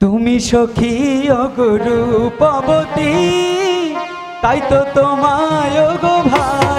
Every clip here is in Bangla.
তুমি সখী অগুরু পাবতী তাই তো তোমায় গো ভাই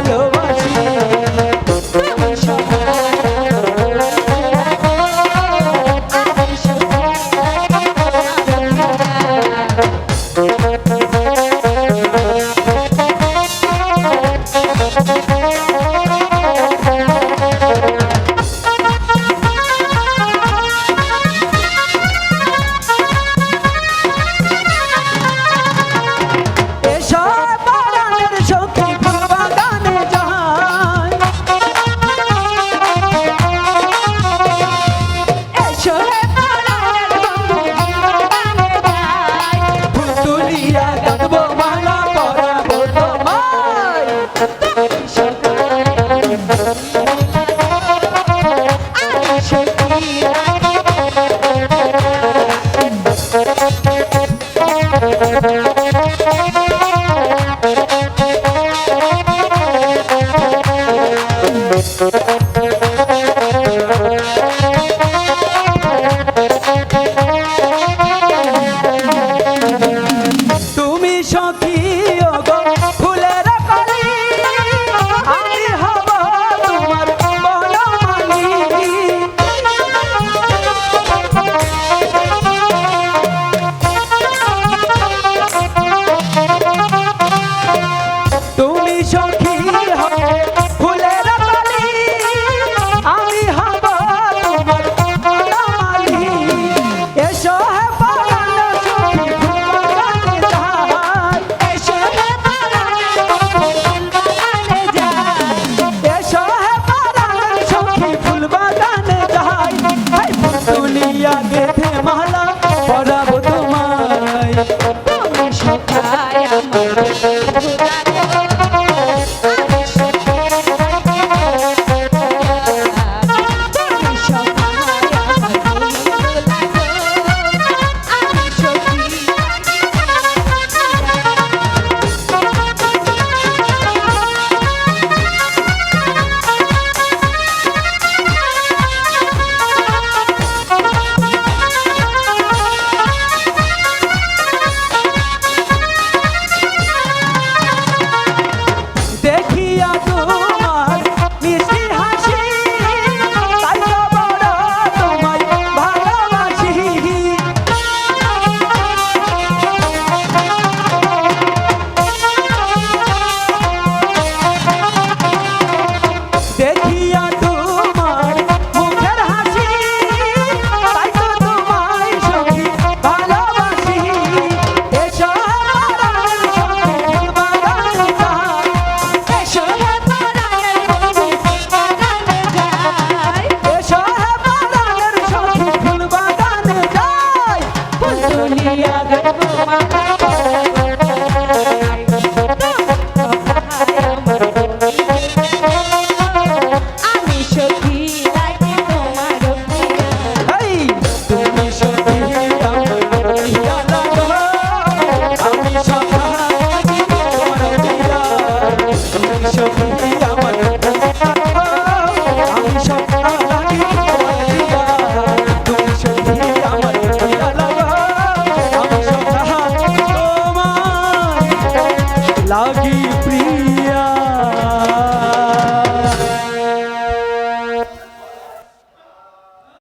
চোখে মালা